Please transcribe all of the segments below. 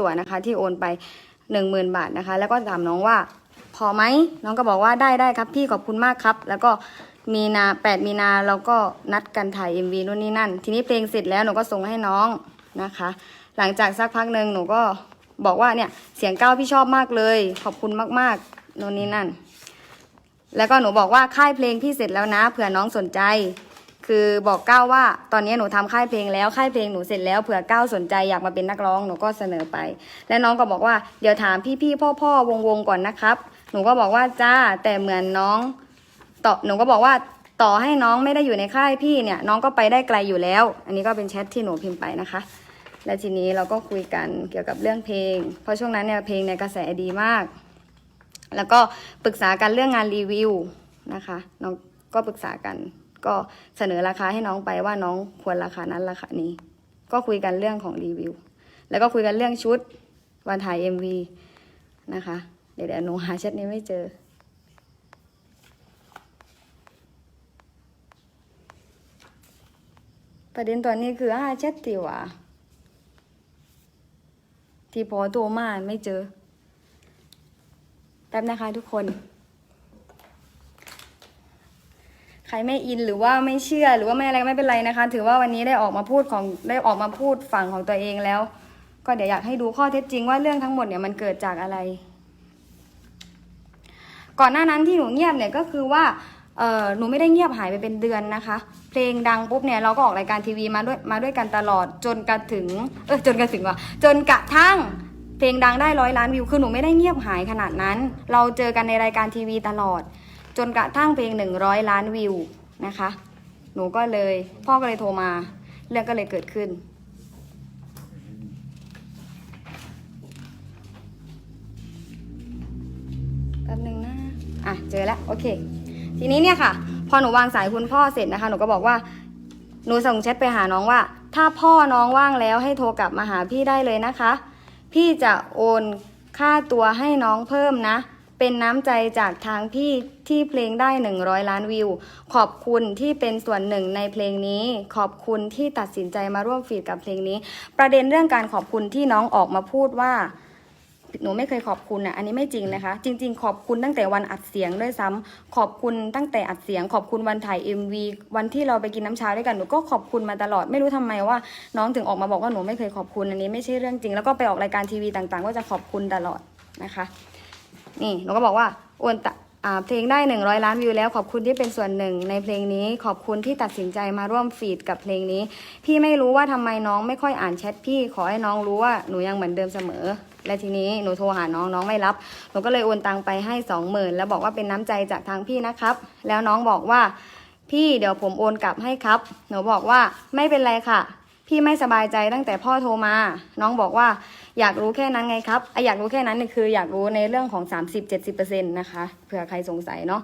ตัวนะคะที่โอนไปหนึ่งหมื่นบาทนะคะ แล้วก็ถามน้องว่าพอไหมน้องก็บอกว่าได้ได้ครับพี่ขอบคุณมากครับ แล้วก็มีนาแปดมีนาเราก็นัดกันถ่าย MV นู่นนี่นั่น ทีนี้เพลงเสร็จแล้วหนูก็ส่งให้น้องนะคะ หลังจากสักพักหนึ่งหนูก็บอกว่าเนี่ยเสียงก้าวพี่ชอบมากเลย ขอบคุณมากๆนู่นนี่นั่น แล้วก็หนูบอกว่าค่ายเพลงพี่เสร็จแล้วนะเผื่อน้องสนใจ คือบอกก้าวว่าตอนนี้หนูทำค่ายเพลงแล้วค่ายเพลงหนูเสร็จแล้วเผื่อก้าวสนใจอยากมาเป็นนักร้องหนูก็เสนอไป และน้องก็บอกว่าเดี๋ยวถามพี่ๆพ่อๆวงๆก่อนนะครับ หนูก็บอกว่าจ้าแต่เหมือนน้องต่อหนูก็บอกว่าต่อให้น้องไม่ได้อยู่ในค่ายพี่เนี่ยน้องก็ไปได้ไกลอยู่แล้ว อันนี้ก็เป็นแชทที่หนูพิมพ์ไปนะคะ และทีนี้เราก็คุยกันเกี่ยวกับเรื่องเพลง เพราะช่วงนั้นเนี่ยเพลงเนี่ยกระแสดีมาก แล้วก็ปรึกษากันเรื่องงานรีวิวนะคะน้องก็ปรึกษากัน ก็เสนอราคาให้น้องไปว่าน้องควรราคานั้นราคานี้ ก็คุยกันเรื่องของรีวิว แล้วก็คุยกันเรื่องชุดวันถ่าย MV นะคะ เดี๋ยวเดี๋ยวหนูหาแชทนี้ไม่เจอ ประเด็นตอนนี้คือหาแชทติวะที่พอโทรมาไม่เจอแป๊บนะคะทุกคน ใครไม่อินหรือว่าไม่เชื่อหรือว่าไม่อะไรก็ไม่เป็นไรนะคะ ถือว่าวันนี้ได้ออกมาพูดของได้ออกมาพูดฝั่งของตัวเองแล้ว ก็เดี๋ยวอยากให้ดูข้อเท็จจริงว่าเรื่องทั้งหมดเนี่ยมันเกิดจากอะไร ก่อนหน้านั้นที่หนูเงียบเนี่ยก็คือว่าเออหนูไม่ได้เงียบหายไปเป็นเดือนนะคะ เพลงดังปุ๊บเนี่ยเราก็ออกรายการทีวีมาด้วยมาด้วยกันตลอดจนกระถึงเออจนกระถึงว่ะจนกระทั่งเพลงดังได้ร้อยล้านวิวคือหนูไม่ได้เงียบหายขนาดนั้น เราเจอกันในรายการทีวีตลอด จนกระทั่งเพลงหนึ่งร้อยล้านวิวนะคะ หนูก็เลยพ่อก็เลยโทรมา เรื่องก็เลยเกิดขึ้น แป๊บนึงนะ อะ เจอแล้ว โอเค ทีนี้เนี่ยค่ะ พอหนูวางสายคุณพ่อเสร็จนะคะ หนูก็บอกว่า หนูส่งแชทไปหาน้องว่า ถ้าพ่อน้องว่างแล้วให้โทรกลับมาหาพี่ได้เลยนะคะ พี่จะโอนค่าตัวให้น้องเพิ่มนะ เป็นน้ำใจจากทางพี่ที่เพลงได้ 100 ล้านวิว ขอบคุณที่เป็นส่วนหนึ่งในเพลงนี้ ขอบคุณที่ตัดสินใจมาร่วมฟีดกับเพลงนี้ ประเด็นเรื่องการขอบคุณที่น้องออกมาพูดว่าหนูไม่เคยขอบคุณอะอันนี้ไม่จริงนะคะ จริง ๆ ขอบคุณตั้งแต่วันอัดเสียงด้วยซ้ำขอบคุณตั้งแต่อัดเสียง ขอบคุณวันถ่าย MV วันที่เราไปกินน้ำชาด้วยกันหนูก็ขอบคุณมาตลอดไม่รู้ทำไมว่า น้องถึงออกมาบอกว่าหนูไม่เคยขอบคุณอันนี้ไม่ใช่เรื่องจริง แล้วก็ไปออกรายการทีวีต่างๆ ก็จะขอบคุณตลอดนะคะ นี่หนูก็บอกว่าโอนตะอ่าเพลงได้ 100 ล้านวิวแล้วขอบคุณที่เป็นส่วนหนึ่งในเพลงนี้ขอบคุณที่ตัดสินใจมาร่วมฟีดกับเพลงนี้ พี่ไม่รู้ว่าทำไมน้องไม่ค่อยอ่านแชทพี่ขอให้น้องรู้ว่าหนูยังเหมือนเดิมเสมอ และทีนี้หนูโทรหาน้องน้องไม่รับหนูก็เลยโอนตังไปให้สองหมื่นแล้วบอกว่าเป็นน้ำใจจากทางพี่นะครับ แล้วน้องบอกว่าพี่เดี๋ยวผมโอนกลับให้ครับ หนูบอกว่าไม่เป็นไรค่ะ พี่ไม่สบายใจตั้งแต่พ่อโทรมา น้องบอกว่าอยากรู้แค่นั้นไงครับไออยากรู้แค่นั้นนี่คืออยากรู้ในเรื่องของ 30-70%นะคะเผื่อใครสงสัยเนาะ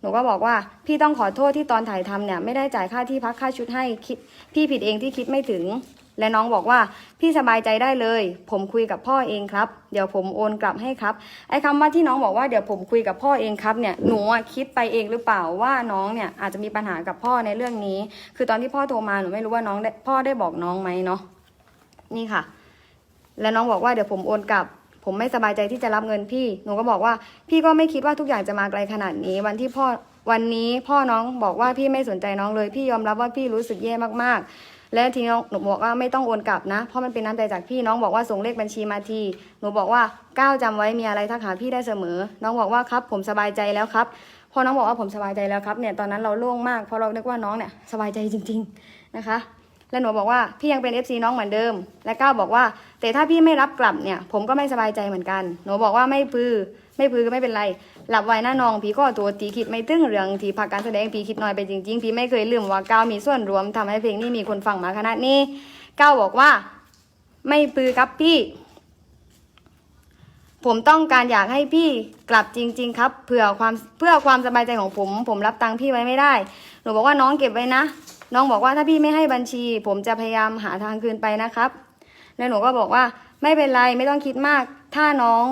หนูก็บอกว่าพี่ต้องขอโทษที่ตอนถ่ายทำเนี่ยไม่ได้จ่ายค่าที่พักค่าชุดให้คิดพี่ผิดเองที่คิดไม่ถึง และน้องบอกว่าพี่สบายใจได้เลย ผมคุยกับพ่อเองครับ เดี๋ยวผมโอนกลับให้ครับไอ้คำว่าที่น้องบอกว่าเดี๋ยวผมคุยกับพ่อเองครับเนี่ยหนูคิดไปเองหรือเปล่าว่าน้องเนี่ยอาจจะมีปัญหากับพ่อในเรื่องนี้ คือตอนที่พ่อโทรมาหนูไม่รู้ว่าน้องได้พ่อได้บอกน้องไหมเนาะนี่ค่ะ แล้วน้องบอกว่าเดี๋ยวผมโอนกลับผมไม่สบายใจที่จะรับเงินพี่ หนูก็บอกว่า พี่ก็ไม่คิดว่าทุกอย่างจะมาไกลขนาดนี้ วันที่พ่อวันนี้พ่อน้องบอกว่าพี่ไม่สนใจน้องเลย พี่ยอมรับว่าพี่รู้สึกแย่มากๆ และทีนี้น้องหนูบอกว่าไม่ต้องโอนกลับนะ เพราะมันเป็นน้ำใจจากพี่น้องบอกว่าส่งเลขบัญชีมาที หนูบอกว่าก้าวจำไว้มีอะไรทักหาพี่ได้เสมอ น้องบอกว่าครับ ผมสบายใจแล้วครับ พอน้องบอกว่าผมสบายใจแล้วครับเนี่ยตอนนั้นเราโล่งมากเพราะเรานึกว่าน้องเนี่ยสบายใจจริง ๆนะคะ แล้วหนูบอกว่าพี่ยังเป็น FC น้องเหมือนเดิม และก้าวบอกว่า แต่ถ้าพี่ไม่รับกลับเนี่ย ผมก็ไม่สบายใจเหมือนกัน หนูบอกว่าไม่ปือ ไม่ปือก็ไม่เป็นไร หลับไว้หน้านองพี่ก็ตัวตีคิดไม่ตึงเรื่องที่พักการแสดงพี่คิดน้อยไปจริงๆพี่ไม่เคยลืมว่าก้าวมีส่วนรวมทำให้เพลงนี้มีคนฟังมาขนาดนี้ก้าวบอกว่า ไม่ปือครับพี่ ผมต้องการอยากให้พี่กลับจริง ๆ ครับเพื่อความเพื่อความสบายใจของผม ผมรับตังค์พี่ไว้ไม่ได้ หนูบอกว่าน้องเก็บไว้นะ น้องบอกว่าถ้าพี่ไม่ให้บัญชี ผมจะพยายามหาทางคืนไปนะครับ แล้วหนูก็บอกว่าไม่เป็นไรไม่ต้องคิดมาก ถ้าน้อง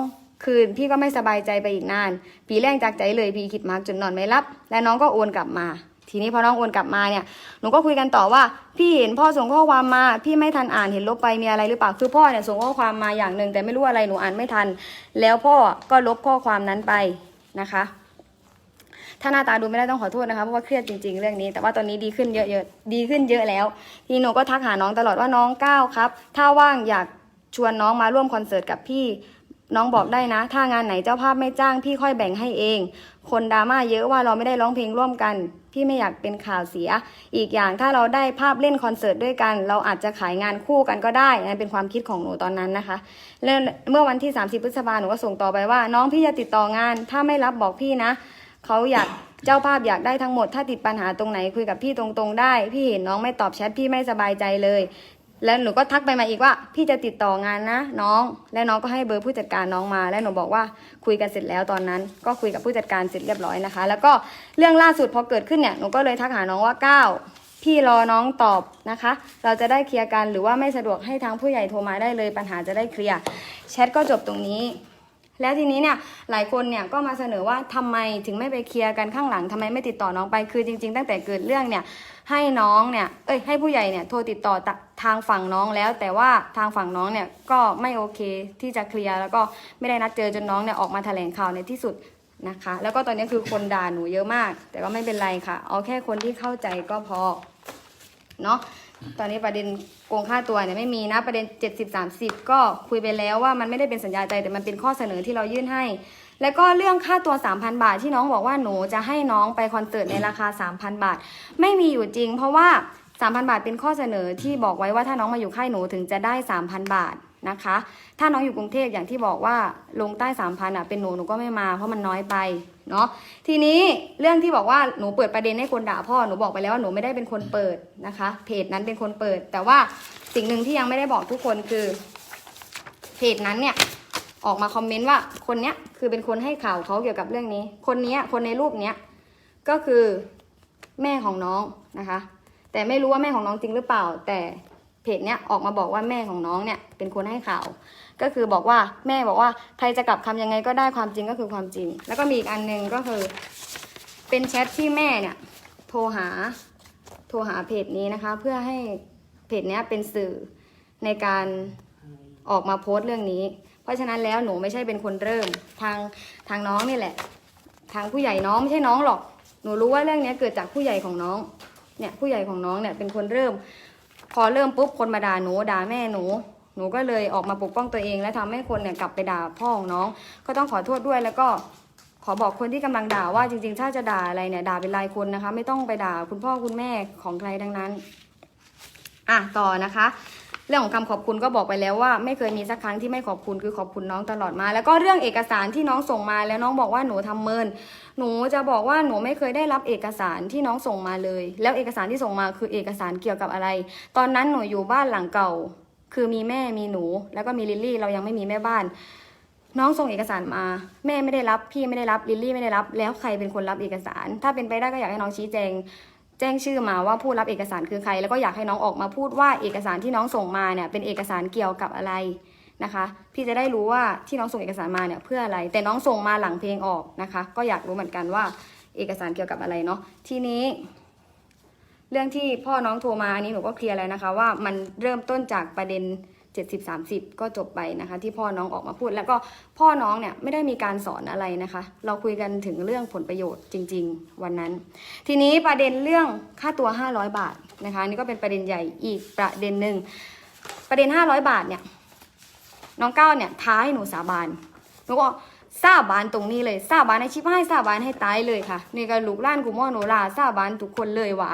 คืนพี่ก็ไม่สบายใจไปอีกนาน ปีแรงจากใจเลยพี่คิดมากจนนอนไม่รับ และน้องก็โอนกลับมา ทีนี้พอน้องโอนกลับมาเนี่ยหนูก็คุยกันต่อว่า พี่เห็นพ่อส่งข้อความมา พี่ไม่ทันอ่านเห็นลบไปมีอะไรหรือเปล่าคือพ่อเนี่ยส่งข้อความมาอย่างหนึ่งแต่ไม่รู้อะไรหนูอ่านไม่ทัน แล้วพ่อก็ลบข้อความนั้นไปนะคะ ถ้าหน้าตาดูไม่ได้ต้องขอโทษนะคะ เพราะว่าเครียดจริงๆ เรื่องนี้ แต่ว่าตอนนี้ดีขึ้นเยอะๆ ดีขึ้นเยอะแล้ว ทีนี้หนูก็ทักหาน้องตลอดว่าน้องก้าวครับ ถ้าว่างอยากชวนน้องมาร่วมคอนเสิร์ตกับพี่ น้องบอกได้นะ ถ้างานไหนเจ้าภาพไม่จ้างพี่ค่อยแบ่งให้เอง คนดราม่าเยอะว่าเราไม่ได้ร้องเพลงร่วมกัน พี่ไม่อยากเป็นข่าวเสีย อีกอย่างถ้าเราได้ภาพเล่นคอนเสิร์ตด้วยกัน เราอาจจะขายงานคู่กันก็ได้นั่นเป็นความคิดของหนูตอนนั้นนะคะ แล้วเมื่อวันที่ 30 พฤษภาหนูก็ส่งต่อไปว่า น้องพี่จะติดต่องาน ถ้าไม่รับบอกพี่นะ เขาอยากเจ้าภาพอยากได้ทั้งหมด ถ้าติดปัญหาตรงไหนคุยกับพี่ตรงๆได้ พี่เห็นน้องไม่ตอบแชทพี่ไม่สบายใจเลย แล้วหนูก็ทักไปมาอีกว่า พี่จะติดต่องานนะ น้อง และน้องก็ให้เบอร์ผู้จัดการน้องมา และหนูบอกว่าคุยกันเสร็จแล้วตอนนั้น ก็คุยกับผู้จัดการเสร็จเรียบร้อยนะคะ แล้วก็เรื่องล่าสุดพอเกิดขึ้นเนี่ยหนูก็เลยทักหาน้องว่าก้าวพี่รอน้องตอบนะคะ เราจะได้เคลียร์กันหรือว่าไม่สะดวกให้ทางผู้ใหญ่โทรมาได้เลยปัญหาจะได้เคลียร์แชทก็จบตรงนี้ แล้วทีนี้เนี่ยหลายคนเนี่ยก็มาเสนอว่าทำไมถึงไม่ไปเคลียร์กันข้างหลังทำไมไม่ติดต่อน้องไปคือจริง ๆ ตั้งแต่เกิดเรื่องเนี่ยให้น้องเนี่ยเอ้ยให้ผู้ใหญ่เนี่ยโทรติดต่อทางฝั่งน้องแล้ว แต่ว่าทางฝั่งน้องเนี่ยก็ไม่โอเคที่จะเคลียร์แล้วก็ไม่ได้นัดเจอจนน้องเนี่ยออกมาแถลงข่าวในที่สุดนะคะ แล้วก็ตอนนี้คือคนด่าหนูเยอะมาก แต่ก็ไม่เป็นไรค่ะ เอาแค่คนที่เข้าใจก็พอเนาะ ตอนนี้ประเด็นโกงค่าตัวเนี่ยไม่มีนะประเด็น 70 30 ก็คุยไปแล้วว่ามันไม่ได้เป็นสัญญาใจแต่มันเป็นข้อเสนอที่เรายื่นให้ แล้วก็เรื่องค่าตัว 3,000 บาทที่น้องบอกว่าหนูจะให้น้องไปคอนเสิร์ตในราคา 3,000 บาท ไม่มีอยู่จริง เพราะว่า 3,000 บาทเป็นข้อเสนอที่บอกไว้ว่าถ้าน้องมาอยู่ค่ายหนูถึงจะได้ 3,000 บาท นะคะ ถ้าน้องอยู่กรุงเทพอย่างที่บอกว่าลงใต้3,000อะเป็นหนูหนูก็ไม่มาเพราะมันน้อยไปเนาะทีนี้เรื่องที่บอกว่าหนูเปิดประเด็นให้คนด่าพ่อหนูบอกไปแล้วว่าหนูไม่ได้เป็นคนเปิดนะคะ เพจนั้นเป็นคนเปิด แต่ว่าสิ่งหนึ่งที่ยังไม่ได้บอกทุกคนคือ เพจนั้นเนี่ยออกมาคอมเมนต์ว่าคนเนี้ยคือเป็นคนให้ข่าวเขาเกี่ยวกับเรื่องนี้ คนนี้คนในรูปเนี้ยก็คือแม่ของน้องนะคะ แต่ไม่รู้ว่าแม่ของน้องจริงหรือเปล่า แต่ จเนี้ยออกมาบอกว่าแม่ของน้องเนี่ยเป็นคนให้ข่าว ก็คือบอกว่าแม่บอกว่าใครจะกลับคำยังไงก็ได้ความจริงก็คือความจริง แล้วก็มีอีกอันหนึงก็คือ เป็นแชทที่แม่เนี่ยโทรหาโทรหาเพจนี้นะคะ เพื่อให้เพจเนี้ยเป็นสื่อในการออกมาโพสต์เรื่องนี้ เพราะฉะนั้นแล้วหนูไม่ใช่เป็นคนเริ่มทางทางน้องนี่แหละ ทางผู้ใหญ่น้องไม่ใช่น้องหรอก หนูรู้ว่าเรื่องนี้เกิดจากผู้ใหญ่ของน้องเนี่ยผู้ใหญ่ของน้องเนี่ยเป็นคนเริ่ม พอเริ่มปุ๊บคนมาด่าหนูด่าแม่หนูหนูก็เลยออกมาปกป้องตัวเอง และทำให้คนเนี่ยกลับไปด่าพ่อของน้อง ก็ต้องขอโทษด้วยแล้วก็ขอบอกคนที่กำลังด่าว่าจริง ๆ ถ้าจะด่าอะไรเนี่ยด่าเป็นรายคนนะคะ ไม่ต้องไปด่าคุณพ่อคุณแม่ของใครดังนั้น อะต่อนะคะ เรื่องของคำขอบคุณก็บอกไปแล้วว่า ไม่เคยมีสักครั้งที่ไม่ขอบคุณคือขอบคุณน้องตลอดมา แล้วก็เรื่องเอกสารที่น้องส่งมาแล้วน้องบอกว่าหนูทำเมิน หนูจะบอกว่าหนูไม่เคยได้รับเอกสารที่น้องส่งมาเลย แล้วเอกสารที่ส่งมาคือเอกสารเกี่ยวกับอะไร ตอนนั้นหนูอยู่บ้านหลังเก่า คือมีแม่มีหนู แล้วก็มีลิลลี่ เรายังไม่มีแม่บ้านน้องส่งเอกสารมา แม่ไม่ได้รับพี่ไม่ได้รับลิลลี่ไม่ได้รับ แล้วใครเป็นคนรับเอกสาร ถ้าเป็นไปได้ก็อยากให้น้องชี้แจง แจ้งชื่อมาว่าผู้รับเอกสารคือใคร แล้วก็อยากให้น้องออกมาพูดว่าเอกสารที่น้องส่งมาเนี่ยเป็นเอกสารเกี่ยวกับอะไรนะคะ พี่จะได้รู้ว่าที่น้องส่งเอกสารมาเนี่ยเพื่ออะไร แต่น้องส่งมาหลังเพลงออกนะคะ ก็อยากรู้เหมือนกันว่าเอกสารเกี่ยวกับอะไรเนาะทีนี้ เรื่องที่พ่อน้องโทรมาอันนี้หนูก็เคลียร์แล้วนะคะ ว่ามันเริ่มต้นจากประเด็น 70 30 ก็จบไปนะคะ ที่พ่อน้องออกมาพูด แล้วก็พ่อน้องเนี่ยไม่ได้มีการสอนอะไรนะคะ เราคุยกันถึงเรื่องผลประโยชน์จริง ๆ วันนั้น ทีนี้ประเด็นเรื่องค่าตัว 500 บาทนะคะนี่ก็เป็นประเด็นใหญ่อีกประเด็นหนึ่งประเด็น 500 บาทเนี่ยน้องก้าวเนี่ยท้าให้หนูสาบานหนูก็สาบานตรงนี้เลยสาบานในชิปให้สาบานให้ตายเลยค่ะนี่ก็ลูกล้านกูม่อหนูลาสาบานทุกคนเลยว่า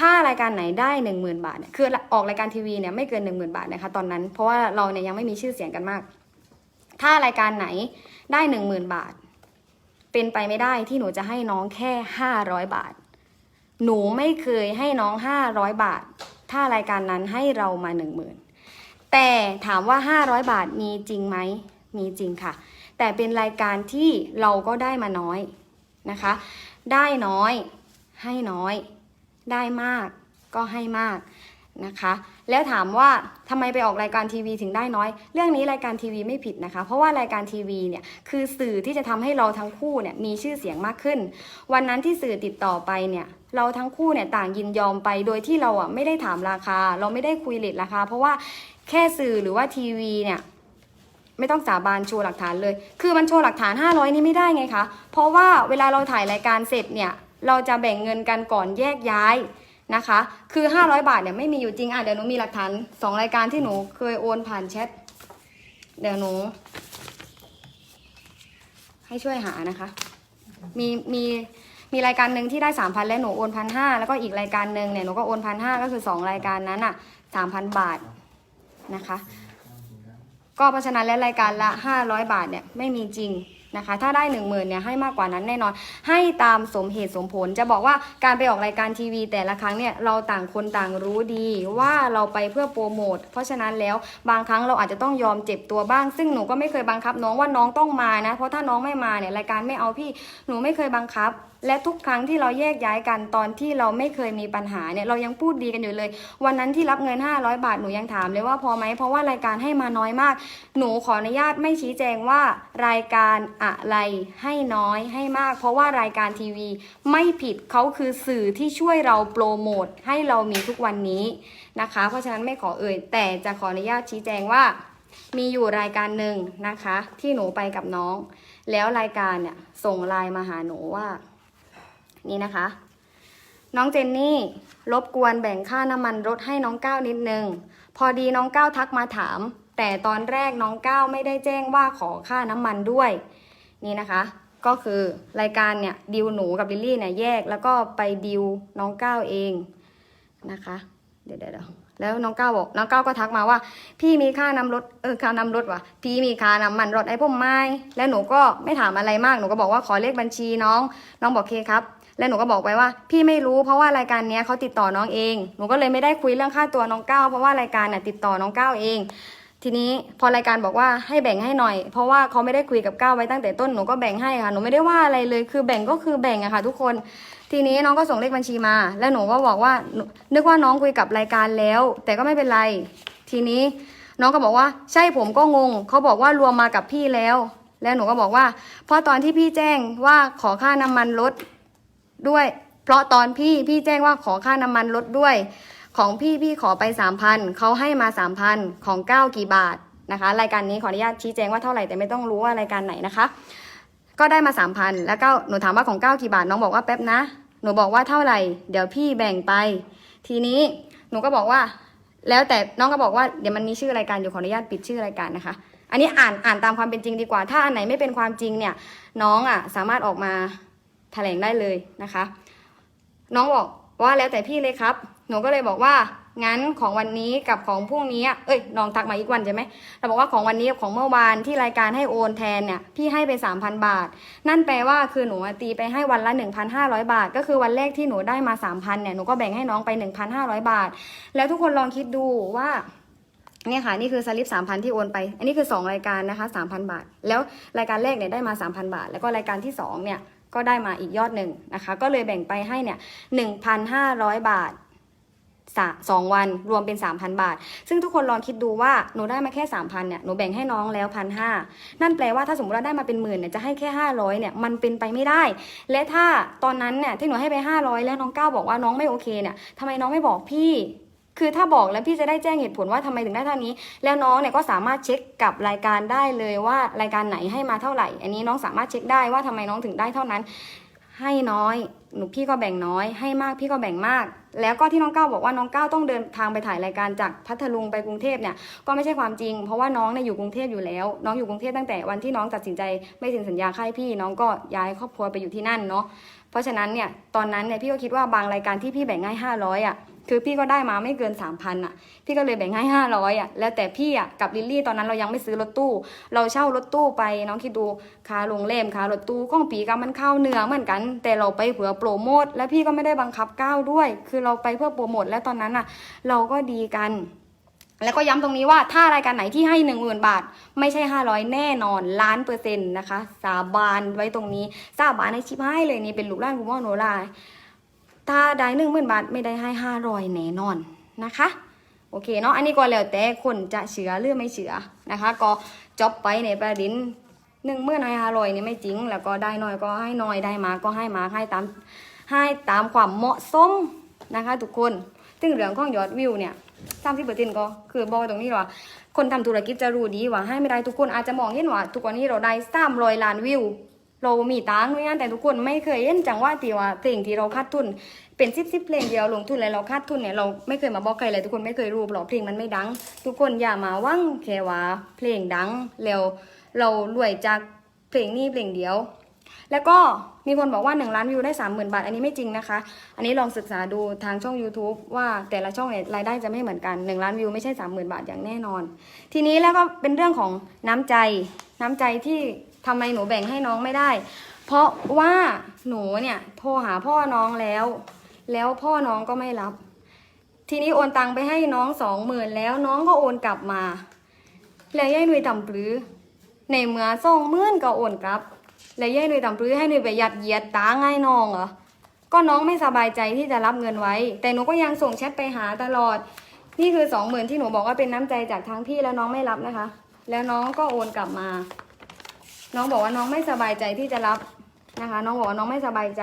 ถ้ารายการไหนได้หนึ่งหมื่นบาทเนี่ยคือออกรายการทีวีเนี่ยไม่เกินหนึ่งหมื่นบาทนะคะตอนนั้น เพราะว่าเราเนี่ยยังไม่มีชื่อเสียงกันมาก ถ้ารายการไหนได้หนึ่งหมื่นบาท เป็นไปไม่ได้ที่หนูจะให้น้องแค่ห้าร้อยบาท หนูไม่เคยให้น้องห้าร้อยบาท ถ้ารายการนั้นให้เรามาหนึ่งหมื่นแต่ถามว่าห้าร้อยบาทมีจริงไหมมีจริงค่ะ แต่เป็นรายการที่เราก็ได้มาน้อยนะคะ ได้น้อยให้น้อย ได้มากก็ให้มากนะคะ แล้วถามว่าทำไมไปออกรายการทีวีถึงได้น้อย เรื่องนี้รายการทีวีไม่ผิดนะคะ เพราะว่ารายการทีวีเนี่ยคือสื่อที่จะทำให้เราทั้งคู่เนี่ยมีชื่อเสียงมากขึ้น วันนั้นที่สื่อติดต่อไปเนี่ยเราทั้งคู่เนี่ยต่างยินยอมไปโดยที่เราอะไม่ได้ถามราคา เราไม่ได้คุยเลทราคา เพราะว่าแค่สื่อหรือว่าทีวีเนี่ยไม่ต้องสาบานโชว์หลักฐานเลย คือมันโชว์หลักฐาน 500 นี่ไม่ได้ไงคะ เพราะว่าเวลาเราถ่ายรายการเสร็จเนี่ย เราจะแบ่งเงินกันก่อนแยกย้ายนะคะ คือ 500 บาทเนี่ยไม่มีอยู่จริงอะเดี๋ยวหนูมีหลักฐาน2รายการที่หนูเคยโอนผ่านแชทเดี๋ยวหนู ให้ช่วยหานะคะ มีมีมีรายการหนึ่งที่ได้3,000และหนูโอนพันห้าแล้วก็อีกรายการหนึ่งเนี่ยหนูก็โอนพันห้าก็คือ2รายการนั้นอะ3,000บาทนะคะ ก็เพราะฉะนั้นแล้วรายการละ500บาทเนี่ยไม่มีจริง นะคะ ถ้าได้ 1 0,000เนี่ยให้มากกว่านั้นแน่นอน ให้ตามสมเหตุสมผล จะบอกว่าการไปออกรายการทีวี แต่ละครั้งเนี่ยเราต่างคนต่างรู้ดีว่าเราไปเพื่อโปรโมทเพราะฉะนั้นแล้วบางครั้งเราอาจจะต้องยอมเจ็บตัวบ้าง ซึ่งหนูก็ไม่เคยบังคับน้องว่าน้องต้องมานะ เพราะถ้าน้องไม่มาเนี่ยรายการไม่เอาพี่หนูไม่เคยบังคับ และทุกครั้งที่เราแยกย้ายกันตอนที่เราไม่เคยมีปัญหาเนี่ยเรายังพูดดีกันอยู่เลย วันนั้นที่รับเงิน 500 บาทหนูยังถามเลยว่าพอไหมเพราะว่ารายการให้มาน้อยมาก หนูขออนุญาตไม่ชี้แจงว่า รายการอะไรให้น้อยให้มาก เพราะว่ารายการทีวี ไม่ผิดเขาคือสื่อที่ช่วยเราโปรโมทให้เรามีทุกวันนี้นะคะ เพราะฉะนั้นไม่ขอเอ่ย แต่จะขออนุญาตชี้แจงว่า มีอยู่รายการหนึ่งนะคะ ที่หนูไปกับน้อง แล้วรายการเนี่ยส่งไลน์มาหาหนูว่า นี่นะคะ น้องเจนนี่รบกวนแบ่งค่าน้ำมันรถให้น้องก้าวนิดนึง พอดีน้องก้าวทักมาถาม แต่ตอนแรกน้องก้าวไม่ได้แจ้งว่าขอค่าน้ำมันด้วย นี่นะคะ ก็คือรายการเนี่ยดิวหนูกับลิลลี่เนี่ยแยกแล้วก็ไปดิวน้องก้าวเองนะคะเดี๋ยวเดี๋ยวแล้วน้องก้าวบอกน้องก้าวก็ทักมาว่า พี่มีค่าน้ำรถเออค่าน้ำรถวะพี่มีค่าน้ำมันรถไอ้ผมไม่แล้วหนูก็ไม่ถามอะไรมากหนูก็บอกว่าขอเลขบัญชีน้อง น้องบอกเคครับ แล้วหนูก็บอกไปว่า พี่ไม่รู้เพราะว่ารายการเนี้ยเขาติดต่อน้องเอง หนูก็เลยไม่ได้คุยเรื่องค่าตัวน้องก้าวเพราะว่ารายการน่ะติดต่อน้องก้าวเอง ทีนี้พอรายการบอกว่าให้แบ่งให้หน่อย เพราะว่าเขาไม่ได้คุยกับก้าวไว้ตั้งแต่ต้นหนูก็แบ่งให้ค่ะหนูไม่ได้ว่าอะไรเลยคือแบ่งก็คือแบ่งอะค่ะ ทุกคนทีนี้น้องก็ส่งเลขบัญชีมา แล้วหนูก็บอกว่านูนึกว่าน้องคุยกับรายการแล้ว แต่ก็ไม่เป็นไร ทีนี้น้องก็บอกว่าใช่ผมก็งง เขาบอกว่ารวมมากับพี่แล้ว แล้วหนูก็บอกว่าเพราะตอนที่พี่แจ้งว่าขอค่าน้ำมันรถ ด้วย เพราะตอนพี่พี่แจ้งว่าขอค่าน้ำมันลดด้วย ของพี่พี่ขอไปสามพันเขาให้มาสามพันของเก้ากี่บาทนะคะ รายการนี้ขออนุญาตชี้แจงว่าเท่าไหร่แต่ไม่ต้องรู้ว่ารายการไหนนะคะ ก็ได้มาสามพันแล้วก็หนูถามว่าของเก้ากี่บาทน้องบอกว่าแป๊บนะ หนูบอกว่าเท่าไหร่ เดี๋ยวพี่แบ่งไป ทีนี้หนูก็บอกว่า แล้วแต่น้องก็บอกว่าเดี๋ยวมันมีชื่อรายการอยู่ขออนุญาตปิดชื่อรายการนะคะ อันนี้อ่านอ่านตามความเป็นจริงดีกว่า ถ้าอันไหนไม่เป็นความจริงเนี่ยน้องอะสามารถออกมา แถลงได้เลยนะคะ น้องบอกว่าแล้วแต่พี่เลยครับ หนูก็เลยบอกว่างั้นของวันนี้กับของพรุ่งนี้อะเอ้ยน้องทักมาอีกวันใช่ไหมเราบอกว่าของวันนี้กับของเมื่อวานที่รายการให้โอนแทนเนี่ย พี่ให้ไป 3,000 บาท นั่นแปลว่าคือหนูตีไปให้วันละ 1,500 บาท ก็คือวันแรกที่หนูได้มา 3,000เนี่ย หนูก็แบ่งให้น้องไป 1,500 บาท แล้วทุกคนลองคิดดูว่าเนี่ยค่ะ นี่คือสลิป3,000ที่โอนไป อันนี้คือ 2 รายการนะคะ3,000บาท แล้วรายการแรกเนี่ยได้มา 3,000 บาท แล้วก็รายการที่2เนี่ย ก็ได้มาอีกยอดหนึ่งนะคะ ก็เลยแบ่งไปให้เนี่ย1,500บาทสองวันรวมเป็น 3,000 บาท ซึ่งทุกคนลองคิดดูว่าหนูได้มาแค่ 3,000เนี่ยหนูแบ่งให้น้องแล้วพันห้านั่นแปลว่าถ้าสมมติว่าได้มาเป็นหมื่นเนี่ยจะให้แค่ 500เนี่ยมันเป็นไปไม่ได้ และถ้าตอนนั้นเนี่ยที่หนูให้ไป 500 แล้วน้องก้าวบอกว่าน้องไม่โอเคเนี่ยทำไมน้องไม่บอกพี่ คือถ้าบอกแล้วพี่จะได้แจ้งเหตุผลว่าทำไมถึงได้เท่านี้ แล้วน้องเนี่ยก็สามารถเช็คกับรายการได้เลยว่ารายการไหนให้มาเท่าไหร่ อันนี้น้องสามารถเช็คได้ว่าทำไมน้องถึงได้เท่านั้น ให้น้อยหนูพี่ก็แบ่งน้อย ให้มากพี่ก็แบ่งมาก แล้วก็ที่น้องก้าวบอกว่าน้องก้าวต้องเดินทางไปถ่ายรายการจากพัทลุงไปกรุงเทพเนี่ยก็ไม่ใช่ความจริง เพราะว่าน้องเนี่ยอยู่กรุงเทพอยู่แล้ว น้องอยู่กรุงเทพตั้งแต่วันที่น้องตัดสินใจไม่เซ็นสัญญาค่ายพี่ น้องก็ย้ายครอบครัวไปอยู่ที่นั่นเนาะเพราะฉะนั้นเนี่ยตอนนั้นเนี่ยพี่ก็คิดว่าบางรายการที่พี่แบ่งให้ห้าร้อยอะ คือพี่ก็ได้มาไม่เกิน 3,000อะ พี่ก็เลยแบ่งให้ 500อะ แล้วแต่พี่อะกับลิลลี่ตอนนั้นเรายังไม่ซื้อรถตู้ เราเช่ารถตู้ไปน้องคิดดูค่าโรงแรมค่ารถตู้ของปีกับมันเข้าเนื้อเหมือนกัน แต่เราไปเผื่อโปรโมทและพี่ก็ไม่ได้บังคับก้าวด้วย คือเราไปเพื่อโปรโมทและตอนนั้นอะ เราก็ดีกันแล้วก็ย้ำตรงนี้ว่าถ้ารายการไหนที่ให้หนึ่งหมื่นบาท ไม่ใช่ห้าร้อยแน่นอนล้านเปอร์เซ็นต์นะคะ สาบานไว้ตรงนี้ สาบานในชิปให้เลยนี่เป็นลูกหล้านคุณพ่อโนรา ถ้าได้หนึ่งหมื่นบาทไม่ได้ให้ห้าร้อยแน่นอนนะคะ โอเคเนาะอันนี้ก็แล้วแต่คนจะเชื่อหรือไม่เชื่อนะคะ ก็จบไปในประเด็นหนึ่งเมื่อน้อยห้าร้อยนี่ไม่จริง แล้วก็ได้น้อยก็ให้น้อยได้มาก็ให้มาให้ตามให้ตามความเหมาะสมนะคะ ทุกคนซึ่งเรื่องของยอดวิวเนี่ยสามสิบเปอร์เซ็นต์ก็คือบอกตรงนี้ว่า คนทำธุรกิจจะรู้ดีว่าให้ไม่ได้ทุกคนอาจจะมองเห็นว่า ทุกวันนี้เราได้สามร้อยล้านวิว เรามีตังค์ด้วยนแต่ทุกคนไม่เคยเห็นจังว่าที่ว่าเพลงที่เราคาดทุน เป็นสิบสิบเพลงเดียวลงทุนแล้วเราคาดทุนเนี่ยเราไม่เคยมาบอกใครเลยทุกคนไม่เคยรู้หรอกเพลงมันไม่ดัง ทุกคนอย่ามาหวังแค่ว่าเพลงดังแล้วเรารวยจากเพลงนี้เพลงเดียว แล้วก็มีคนบอกว่า 1 ล้านวิวได้ 30,000 บาท อันนี้ไม่จริงนะคะ อันนี้ลองศึกษาดูทางช่อง YouTube ว่าแต่ละช่องเนี่ยรายได้จะไม่เหมือนกัน 1 ล้านวิวไม่ใช่ 30,000 บาทอย่างแน่นอน ทีนี้แล้วก็เป็นเรื่องของน้ำใจน้ำใจที่ ทำไมหนูแบ่งให้น้องไม่ได้ เพราะว่าหนูเนี่ยโทรหาพ่อน้องแล้ว แล้วพ่อน้องก็ไม่รับ ทีนี้โอนตังไปให้น้องสองหมื่นแล้วน้องก็โอนกลับมา แล้วยายหนุ่ยต่ำปรือ ในเมื่อส่งหมื่นก็โอนกลับ แล้วยายหนุ่ยต่ำปรือให้หนุ่ยไปยัดเยียดตาง่ายน้องเหรอก็น้องไม่สบายใจที่จะรับเงินไว้ แต่หนูก็ยังส่งแชทไปหาตลอด นี่คือสองหมื่นที่หนูบอกว่าเป็นน้ำใจจากทางพี่แล้วน้องไม่รับนะคะ แล้วน้องก็โอนกลับมา น้องบอกว่าน้องไม่สบายใจที่จะรับนะคะ น้องบอกว่าน้องไม่สบายใจ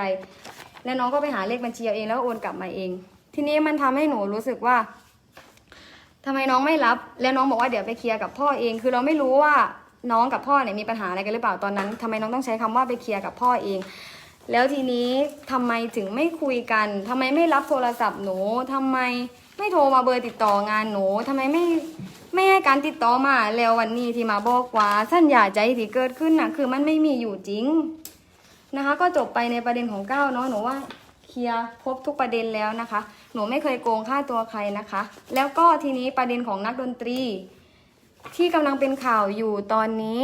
แล้วน้องก็ไปหาเลขบัญชีเอาเองแล้วโอนกลับมาเอง ทีนี้มันทำให้หนูรู้สึกว่าทำไมน้องไม่รับ แล้วน้องบอกว่าเดี๋ยวไปเคลียร์กับพ่อเอง คือเราไม่รู้ว่าน้องกับพ่อเนี่ยมีปัญหาอะไรกันหรือเปล่าตอนนั้นทำไมน้องต้องใช้คำว่าไปเคลียร์กับพ่อเอง แล้วทีนี้ทำไมถึงไม่คุยกันทำไมไม่รับโทรศัพท์หนูทำไมไม่โทรมาเบอร์ติดต่องานหนูทำไมไม่ ไม่ให้การติดต่อมาแล้ววันนี้ที่มาบอกว่าสัญญาใจที่เกิดขึ้นน่ะ คือมันไม่มีอยู่จริงนะคะ ก็จบไปในประเด็นของก้าวเนาะหนูว่าเคลียร์พบทุกประเด็นแล้วนะคะ หนูไม่เคยโกงค่าตัวใครนะคะ แล้วก็ทีนี้ประเด็นของนักดนตรี ที่กำลังเป็นข่าวอยู่ตอนนี้